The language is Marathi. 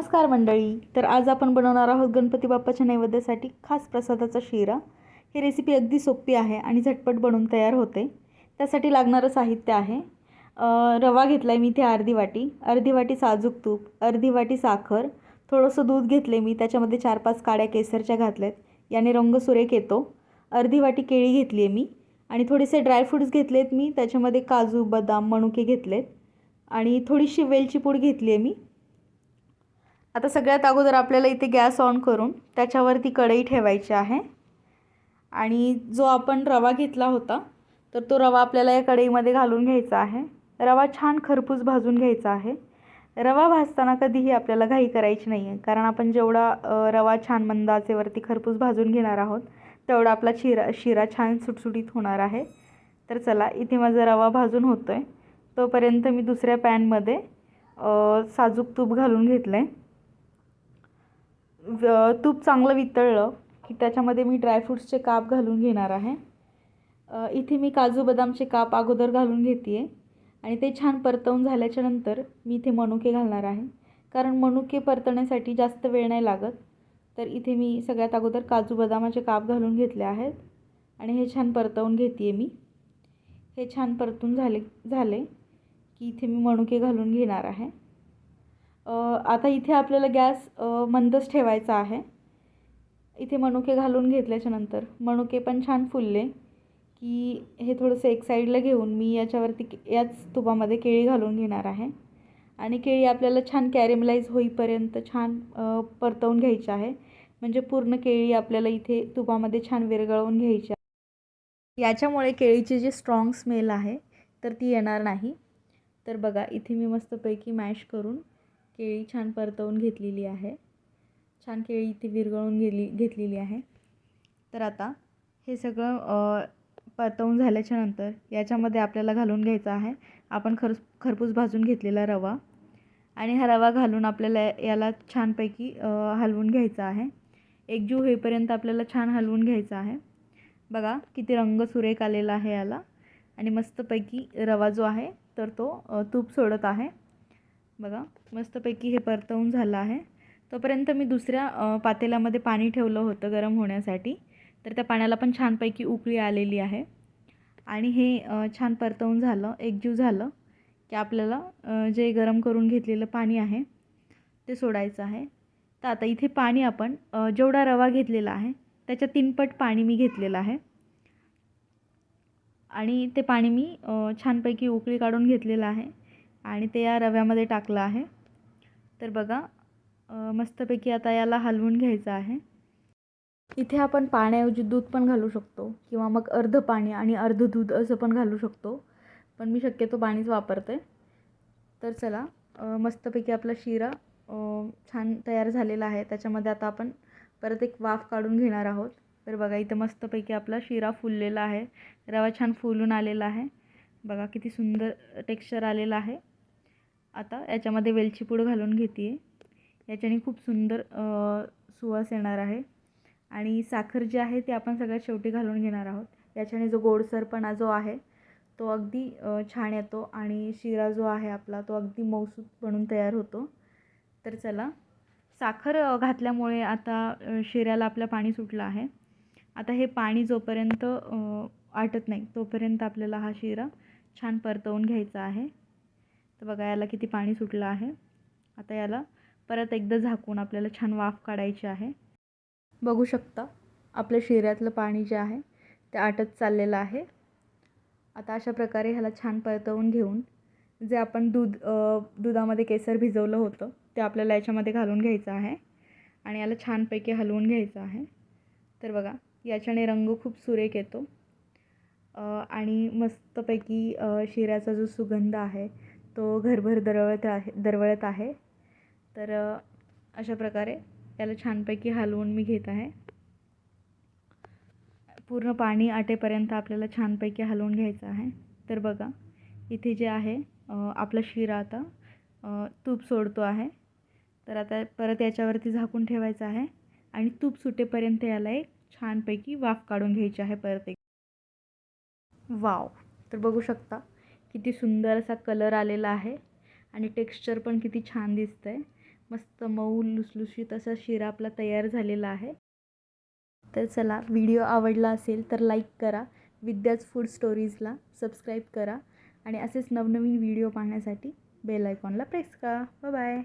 नमस्कार मंडळी. तर आज आपण बनवणार आहोत गणपती बाप्पाच्या नैवेद्यासाठी खास प्रसादाचा शिरा. ही रेसिपी अगदी सोपी आहे आणि झटपट बनवून तयार होते. त्यासाठी लागणारं साहित्य आहे. रवा घेतला आहे मी इथे अर्धी वाटी. अर्धी वाटी साजूक तूप अर्धी वाटी साखर थोडंसं दूध घेतले मी त्याच्यामध्ये चार पाच काड्या केसरच्या घातल्यात. याने रंग सुरेख येतो. अर्धी वाटी केळी घेतली आहे मी आणि थोडेसे ड्रायफ्रूट्स घेतलेत मी त्याच्यामध्ये काजू बदाम मनुके घेतलेत आणि थोडीशी वेलची पूड घेतली आहे मी. आता सगळ्यात अगोदर आपल्याला इथे गॅस ऑन करून त्याच्यावरती कढई ठेवायची आहे. आणि जो आपण रवा घेतला होता तर तो रवा आपल्याला या कढईमध्ये घालून घ्यायचा आहे. रवा छान खरपूस भाजून घ्यायचा आहे. रवा भाजताना कधीही आपल्याला घाई करायची नाही आहे कारण आपण जेवढा रवा छान मंदाचेवरती खरपूस भाजून घेणार आहोत तेवढा आपला शिरा शिरा छान सुटसुटीत होणार आहे. तर चला इथे माझा रवा भाजून होतो आहे तोपर्यंत मी दुसऱ्या पॅनमध्ये साजूक तूप घालून घेतलं आहे तूप चांगलं वितळलं की त्याच्यामध्ये मी ड्रायफ्रूट्सचे काप घालून घेणार आहे. इथे मी काजू बदामचे काप अगोदर घालून घेते आहे आणि ते छान परतवून झाल्याच्यानंतर मी इथे मनुके घालणार आहे. कारण मनुके परतण्यासाठी जास्त वेळ नाही लागत. तर इथे मी सगळ्यात अगोदर काजू बदामाचे काप घालून घेतले आहेत. आणि हे छान परतवून घेते आहे मी. हे छान परतून झाले झाले की इथे मी मनुके घालून घेणार आहे. आता इथे आपल्याला गॅस मंदच ठेवायचा आहे. इथे मनुके घालून घेतल्याच्या नंतर. मनुके पण छान फुलले की हे थोडंसं एक साईडला घेऊन मी याच्यावरती याच तुपामध्ये केळी घालून घेणार आहे. आणि केळी आपल्याला छान कॅरेमलाईज होईपर्यंत छान परतवून घ्यायची आहे. म्हणजे पूर्ण केळी आपल्याला इथे तुपामध्ये छान विरघळवून घ्यायची आहे. याच्यामुळे केळीची जी स्ट्रॉंग स्मेल आहे तर ती येणार नाही. तर बघा इथे मी मस्तपैकी मॅश करून केळी छान परतवून घेतलेली आहे. छान केळी इथे विरघळून गेली घेतलेली आहे. तर आता हे सगळं परतवून झाल्याच्यानंतर याच्यामध्ये आपल्याला घालून घ्यायचं आहे. आपण खर खरपूस भाजून घेतलेला रवा आणि हा रवा घालून आपल्याला याला छानपैकी हलवून घ्यायचा आहे. एकजीव होईपर्यंत आपल्याला छान हलवून घ्यायचा आहे. बघा किती रंग सुरेख आलेला आहे याला आणि मस्तपैकी रवा जो आहे तर तो तूप सोडत आहे. बघा मस्तपैकी हे परतवून झालं आहे. तोपर्यंत मी दुसऱ्या पातेल्यामध्ये पाणी ठेवलं होतं गरम होण्यासाठी. तर त्या पाण्याला पण छानपैकी उकळी आलेली आहे. आणि हे छान परतवून झालं एकजीव झालं की आपल्याला जे गरम करून घेतलेलं पाणी आहे ते सोडायचं आहे. तर आता इथे पाणी आपण जेवढा रवा घेतलेला आहे त्याच्या तीनपट पाणी मी घेतलेलं आहे. आणि ते पाणी मी छानपैकी उकळी काढून घेतलेलं आहे. आणि ते या रव्यामध्ये टाकलं आहे. तर बघा मस्तपैकी आता याला हलवून घ्यायचं आहे. इथे आपण पाण्याऐवजी दूध पण घालू शकतो किंवा मग अर्ध पाणी आणि अर्ध दूध असं पण घालू शकतो. पण मी शक्यतो पाणीच वापरते. तर चला मस्तपैकी आपला शिरा छान तयार झालेला आहे. त्याच्यामध्ये आता आपण परत एक वाफ काढून घेणार आहोत. तर बघा इथं मस्तपैकी आपला शिरा फुललेला आहे. रवा छान फुलून आलेला आहे. बघा किती सुंदर टेक्स्चर आलेला आहे. आता याच्यामध्ये वेलची पूड घालून घेते आहे याच्याने खूप सुंदर सुवास येणार आहे. आणि साखर जी आहे ती आपण सगळ्यात शेवटी घालून घेणार आहोत. याच्याने जो गोडसरपणा जो आहे तो अगदी छान येतो. आणि शिरा जो आहे आपला तो अगदी मौसूद बनून तयार होतो. तर चला साखर घातल्यामुळे आता शिऱ्याला आपलं पाणी सुटलं आहे. आता हे पाणी जोपर्यंत आटत नाही तोपर्यंत आपल्याला हा शिरा छान परतवून घ्यायचा आहे. तर बघा याला किती पाणी सुटलं आहे. आता याला परत एकदा झाकून आपल्याला छान वाफ काढायची आहे. बघू शकता आपल्या शिऱ्यातलं पाणी जे आहे ते आटत चाललेलं आहे. आता अशा प्रकारे ह्याला छान परतवून घेऊन जे आपण दूध दुधामध्ये केसर भिजवलं होतं ते आपल्याला याच्यामध्ये घालून घ्यायचं आहे. आणि याला छानपैकी हलवून घ्यायचं आहे. तर बघा याच्याने रंग खूप सुरेख येतो. आणि मस्तपैकी शिऱ्याचा जो सुगंध आहे तो घरभर दरवळत आहे दरवळत आहे. तर अशा प्रकारे त्याला छानपैकी हलवून मी घेत आहे. पूर्ण पाणी आटेपर्यंत आपल्याला छानपैकी हलवून घ्यायचं आहे. तर बघा इथे जे आहे आपला शिरा आता तूप सोडतो आहे. तर आता परत याच्यावरती झाकून ठेवायचं आहे आणि तूप सुटेपर्यंत याला एक छानपैकी वाफ काढून घ्यायची आहे परत एक वाव! तर बघू शकता किती सुंदर असा कलर आलेला आहे आणि टेक्स्चर पण किती छान दिसतं आहे मस्त मऊ लुसलुशीत असा शिरा आपला तयार झालेला आहे. तर चला व्हिडिओ आवडला असेल तर लाईक करा विद्याच फूड स्टोरीजला सबस्क्राईब करा आणि असेच नवनवीन व्हिडिओ पाहण्यासाठी बेल आयकॉनला प्रेस करा. बाय.